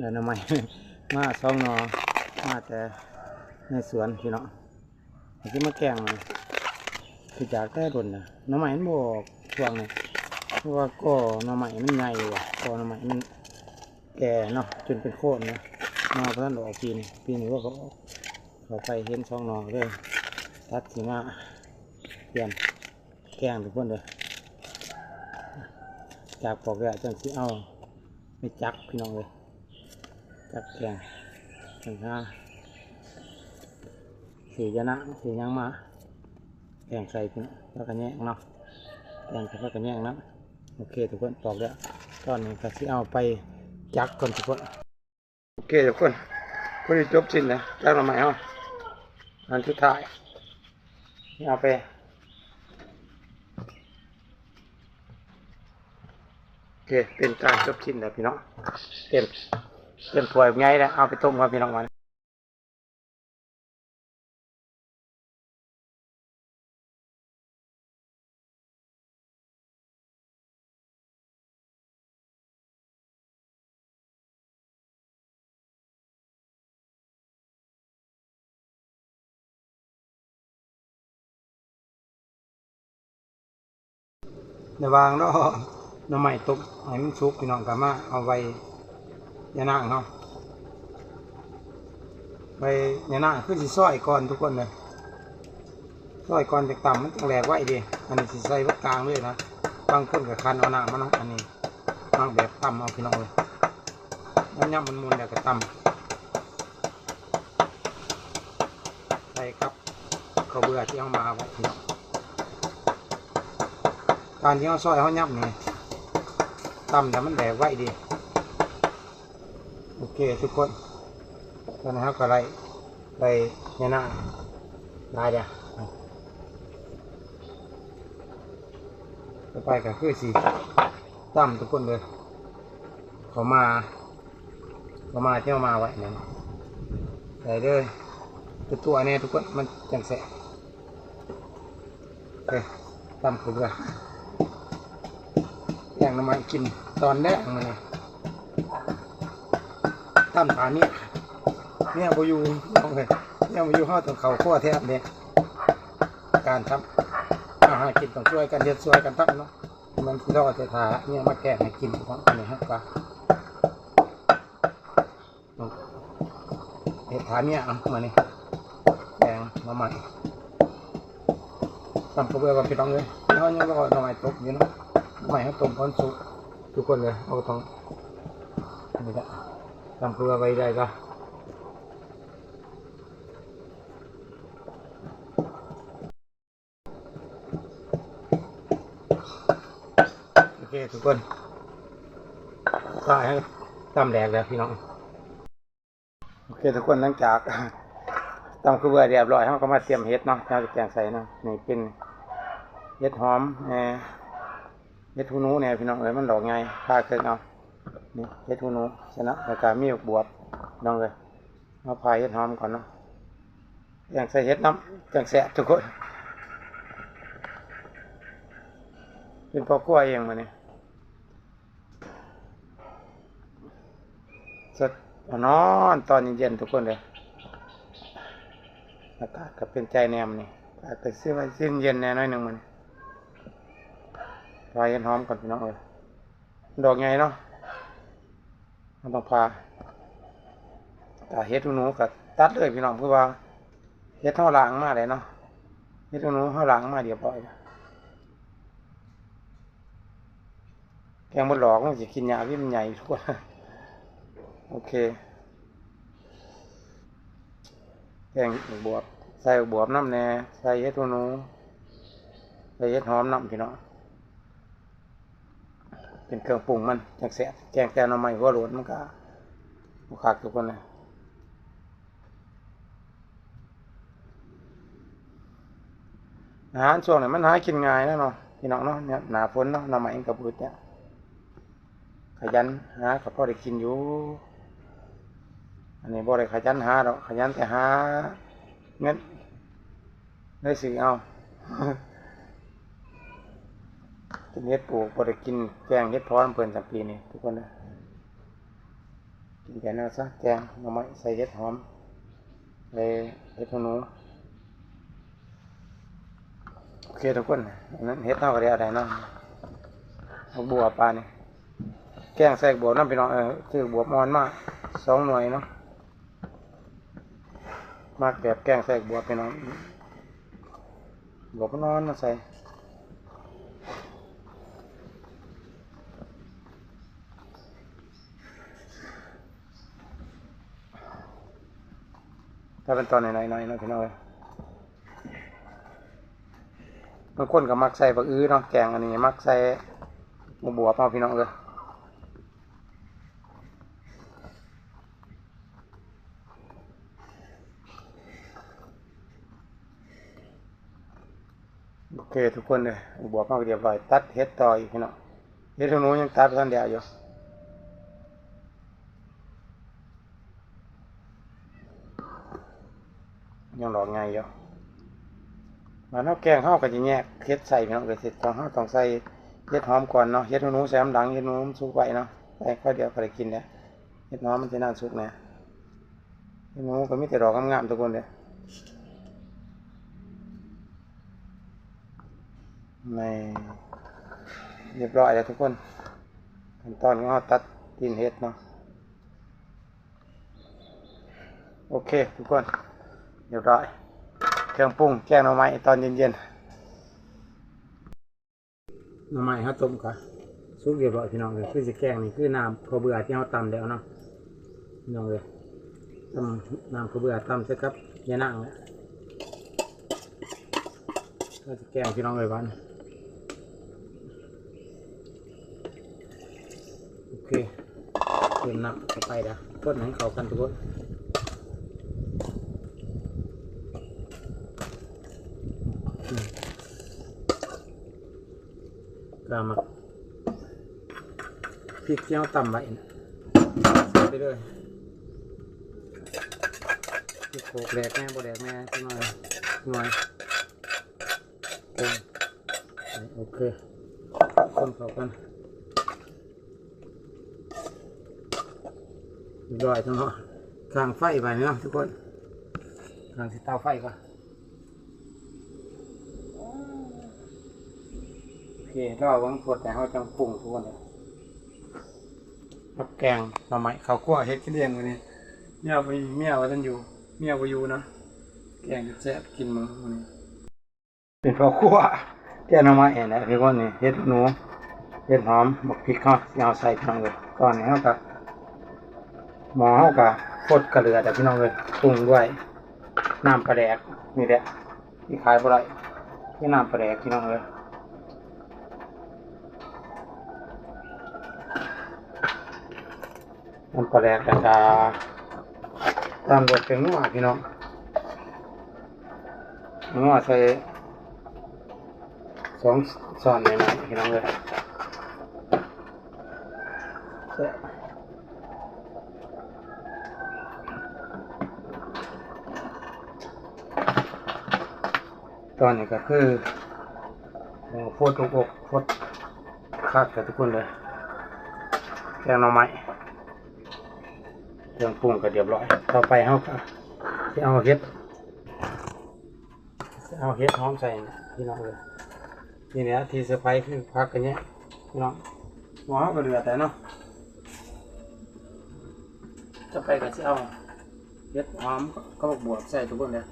เดินทำไมมาสองนอมาแต่ในสวนพี่น้องที่มาแกงคือจากแต่ดนนะน้ำใหม่มันบอกช่วงนี้เพราะว่าก็หน้ำใหม่มันใหญ่ว่ะก็หน้ำใหม่มันแก่เนาะจนเป็นโค่นนะมาพราะนั้นดอกปีนปีนี้ว่าเขาเขาไปเห็นสองนอเลยตัดสีมาเปลี่ยนแกงทุกคนเลยจากปอกแล้วจังสิเอาไม่จักพี่น้องเลย จับแกงถึงห้าสียะนะสียังมาแกงใส่พี่น้องแล้วก็แยกเนาะแกงใส่แล้วก็แยกนะโอเคทุกคนตอกแล้วตอนนี้ก็สิเอาไปจักก่อนทุกคนโอเคทุกคนพอดีจบสิ้นเลยจักหน่อไม้เอาอันสุดท้ายนี่เอาไปโอเคเป็นการจบสิ้นแล้วพี่น้องเต็ม เป็นถ้วยใหญ่แล้วเอาไปต้มกับพี่น้องมันในวางแล้วน้ำใหม่ตกให้มันสุกพี่น้องกามาเอาไว้ ยานางเนาะไปยานางคือสิซอยก่อนทุกคนเลยซอยก่อนจากต่ำมันต้องแหลกไว้ดิอันนี้สิใส่วัดกลางเลยนะบางคนกับคันเอาหน้ามันะอันนี้เอาแบบต่ำเอาพี่น้องเลยแล้วย่ำมันมุนแล้วก็ต่ำใส่ครับเขาเบื่อที่เอามาไว้พี่น้องการที่เอาซอยเขาย่ำนี่ต่ำแต่มันแหลกไว้ดี โอเคทุกคนตอนนี้ครับก็ไล่ไปเนี่ยนะได้เดี๋ยวต่อไปก็คือสีตั้มทุกคนเลยเขามาเขามาเที่ยวมาไว้เนี่ยใส่เลยตัวตัวเนี่ยทุกคนมันจังแสะโอเคตั้มคือเบื่อแย่งน้ำมันกินตอนแรกมันเลย ตั้มฐานเนี่ยเนี่ยบอยู่น้องเลยเนี่ยบอยู่ห้าต้องเขาขั้วแทบเนี่ยการทำอาหารกินต้องช่วยกันเฮ็ดช่วยกันทำเนาะมันที่เราจะทาเนี่ยมาแกะให้กินของอันนี้ครับก็เห็ดฐานเนี่ยเอามานี่แกงมาใหม่ทำกระเบื้องกับพี่น้องเลยแล้วยังรอหน่อไมตกอยู่เนาะใหน่อไม้เขาต้มก้อนสุกทุกคนเลยเอาต้องนี่แหละ ทำครัวไว้ได้ก็โอเคทุกคนก็ให้ตำแหลกแล้วพี่น้อง โอเคทุกคนหลังจากตำครัวเรียบร้อยเราก็มาเตรียมเห็ดเนาะเราจะแกงใส่เนาะนี่เป็นเห็ดหอมแหน่เห็ดหูนูเนี่ยพี่น้องเอ้ยมันดอกไงพาเคยเอา นี่เฮ็ดหูหนูชนะแล้วก็มีบวบน้องเลยเอาพายเฮ็ดหอมก่อนเนาะอย่างใส่เฮ็ดน้ำจังแสะทุกคนเป็นพอครัวเองมาเนี่ยสดนอนตอนเย็นๆทุกคนเลยอากาศก็เป็นใจแนมนี่อากาศซื้อมาสิ้นเย็นแน่น้อยหนึ่งมันพายเฮ็ดหอมก่อนพี่น้องเลยดอกไงเนาะ มันต้องพาแต่เฮ็ดหนูก็ตัดเลยพี่น้องเพื่อว่าเฮ็ดเท่าหลังมาเลยเนาะเฮ็ดหูหนูเท่าหลังมาเรียบร้อยแกงบดหลอกมันจะกินยาพี่มันใหญ่ทุกคนโอเคแกงบวบใส่บวบน้ำแน่ใส่เฮ็ดหนูใส่เฮ็ดหอมน้ำพี่น้อง เป็นเครื่องปรุงมันจังแสบแกงแต่น่อไม้หัวโหลดมันก็บุคักทุกคนเลยอาหารช่วงนี้มันหากินง่ายแล้วเนาะพี่น้องเนาะเนี่ยหนาฝนเนาะหน่อไม้กับพืชเนี่ยขยันหากับพ่อได้กินอยู่ อันนี้บ่ได้ขยันหาหรอกขยันแต่หาเงินได้สิเอา กินเห็ดปลูกพอได้กินแกงเห็ดพร้อนเพิ่นสักปีนี่ทุกคนนะกินแกงนั่นซะแกงหน่อไม้ใส่เห็ดหอมใส่เห็ดหูหนูโอเคทุกคนอันนั้นเห็ดเท่ากับเดียวอะไรเนาะเอาบัวปลานี่แกงใส่บัวน้ำพี่น้องเออคือบัวมอนมากสองหน่วยเนาะมากแบบแกงใส่บัวพี่น้องบัวพนอนมาใส่ ถ้าเป็นตอนไหนๆๆเนาะพี่น้อยบางคนก็มักใส่บักอื้อเนาะแกงอันนี้มักใส่หมูบวบเอาพี่น้องเลยโอเคทุกคนเลยหมูบวบเอาเรียบร้อยตัดเฮ็ดต่ออีกพี่น้องเฮ็ดทางโน้นยังตัดไปทันเดียวอยู่ ยังหลอกไงอยู่มันเอาแกงเข้ากับจะแยกเฮ็ดใส่พี่น้องเลยเสร็จต้องเข้าต้องใส่เฮ็ดหอมก่อนเนาะเฮ็ดหนูแซมดังเฮ็ดหนูมันสุกไว้เนาะใส่ข้าวเดียวก็ได้กินแล้วเฮ็ดหอมมันจะน่าสุกเนี่ยเฮ็ดหนูก็มีแต่ดอกงามๆทุกคนเลยในเรียบร้อยแล้วทุกคนขั้นตอนก็ตัดตีนเฮ็ดเนาะโอเคทุกคน เรียบร้อย เครื่องปรุงแกงหน่อไม้ตอนเย็นๆหน่อไม้เขาต้มก่อนสุกเรียบร้อยพี่น้องเลยคือสิแกงนี่คือน้ำข้าวเบื่อที่เขาตำแล้วเนาะพี่น้องเลยตำน้ำข้าวเบื่อตำเสร็จครับยานั่งแล้วก็จะแกงพี่น้องเลยวันโอเคเติมน้ำเข้าไปนะต้นให้เข้ากันทุกคน กามาพริกที่เราตำไว้นะใส่ไปเลยพริกโขกแดกแม่บ่แดกแม่สักหน่อยหน่อยโอเคคนเข้ากันร้อยทั้งหมดกลางไฟไปเนาะทุกคนกลางสิเตาไฟก่อน โอ เครอวังพดแต่เขาจังปรุงทุกคนเลยกับแกงหน่อไม้ข้าวคั่วเฮ็ดกินเองวันนี้เมียไปเมียว่าท่านอยู่ เมียไปอยู่เนาะแกงแซ่บกินมื้อวันนี้ เป็นข้าวคั่วแกงหน่อไม้เองนะพี่คนนี่เฮ็ดหนูเฮ็ดหอมบักพริกเขาสิเอาใส่พี่น้องเลยก่อนนี้เขากับหมอเขากับพดกระเลือแต่พี่น้องเลยปรุงด้วยน้ำปลาแดกนี่แหละที่ขายบ่ได้ที่น้ำปลาแดกพี่น้องเลย น้ำปลาแดกกระจาตามบทเป็นนัวพี่น้องนัวใส่สองช้อนหน่อยๆพี่น้องเลยตอนนี้ก็คือโอ้โฟดทุกอกโฟดคักกับทุกคนเลยแกงหน่อไม้ เครื่องปรุงก็เรียบร้อย ต่อไปเอาก็สิเอาเห็ดเอาเห็ดหอมใส่นะพี่น้องเลยนี่เนี่ยทีเซอร์ไพรส์คือพักกันเนี้ยพี่น้องหมอก็เหลือแต่เนาะต่อไปก็สิเอาเห็ดหอมก็บวกใส่ทุกคนเลย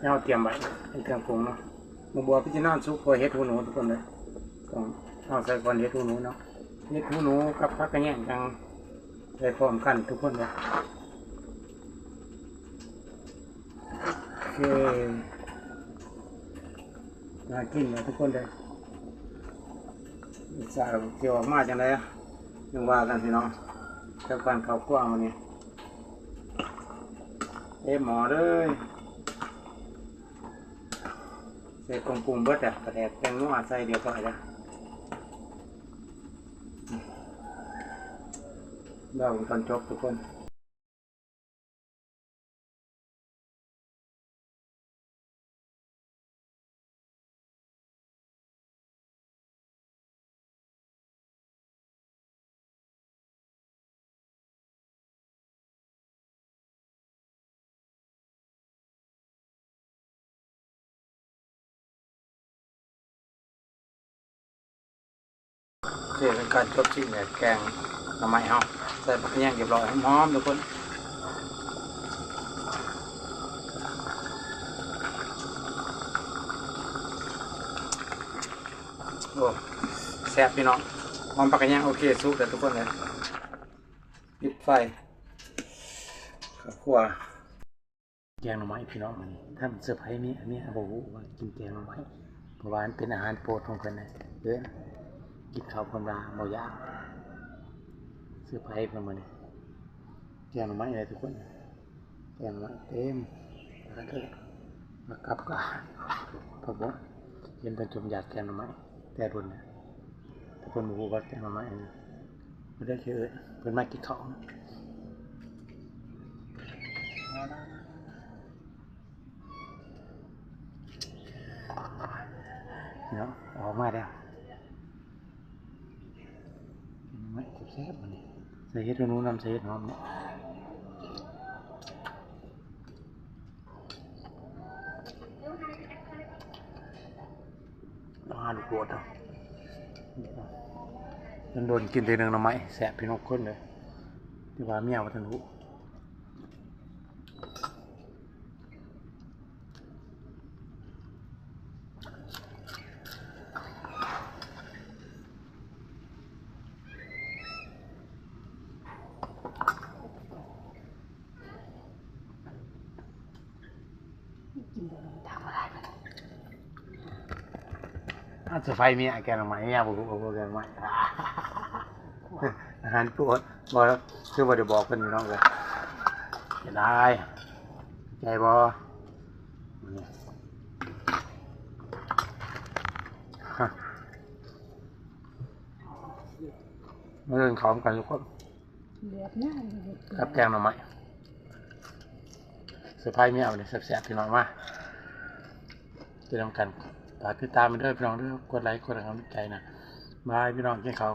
เอาเตรียมไว้เป็นเครื่องปรุงเนาะมูบัวพิจิตรนอนซุปพอเห็ดหูหนูทุกคนเลยต้องเอาใส่ก่อนเห็ดหูหนูเนาะ เฮ็ดหูหนูกับพักกระแยงจังได้พร้อมกันทุกคนเลยโอเคน่ากินเลยทุกคนเลยสารเกี่ยวออกมาจังไดอะยังว่ากันพี่น้องกับการเข้ากว้างวันนี้เอ้หมอเลยใส่กลมกลุ่มเบิดอะกระแดกแตงนัวใส่เดียวก็ได้ นั่งทันจบทุกคนเรียกเป็นการชบชิ่งแกงทำไมเฮา ส่ผักแยงเรียบร้อยหอมทุกคนโอ้แซ่บพี่น้องหอมผักแยงโอเคสุกแล้วทุกคนเลยปิดไฟข้าวคั่วแกงหน่อไม้พี่น้องมันถ้ามันเซอร์ไพรส์นี่อันนี้โอ้โหว่ากินแกงหน่อไม้เพราะว่านเป็นอาหารโปรดของเพิ่นนะเด้อกินข้าวคนลาบ่ยาก เสื้อผ้าประมาณนี้แกงหน่อไม้อะไรทุกคนแกงหน่อไม้เต็มแล้วก็มากลับกันพอบอกเย็นเป็นจมอยากแกงหน่อไม้แต่รุนนะทุกคนรู้ว่าแกงหน่อไม้นนี้ไม่ได้เชื่อเลยเพิ่นมากินข้าเนาะออกมาแล้วไม่แซ่บมันนี่ ใส่เห็ดตัวนู้นนำใส่เห็ดหอมเนี่ยอาลูกโดดเอามันโดนกินทีหนึ่งหน่อไม้แสบพี่นกขึ้นเลยที่ว่าเมียวัฒนุ อาจจะไฟเมียแกงหน่อไม้เมียบอกบอกแกงหน่อไม้อาหารโปรดบอกแล้วคือบ่ได้บอกเพิ่นพี่น้องเลยจะได้ใจบ่นี่ฮะมาเรื่องของกันทุกคนเลือดหน้าเลยกับแกงหน่อไม้เซอร์ไพรส์เมียเอาเลยแซ่บๆพี่น้องมาจะทำกัน ฝากติดตามไปด้วยพี่น้องด้วยกดไลค์กดกำลังใจนะบายพี่น้องกินเขา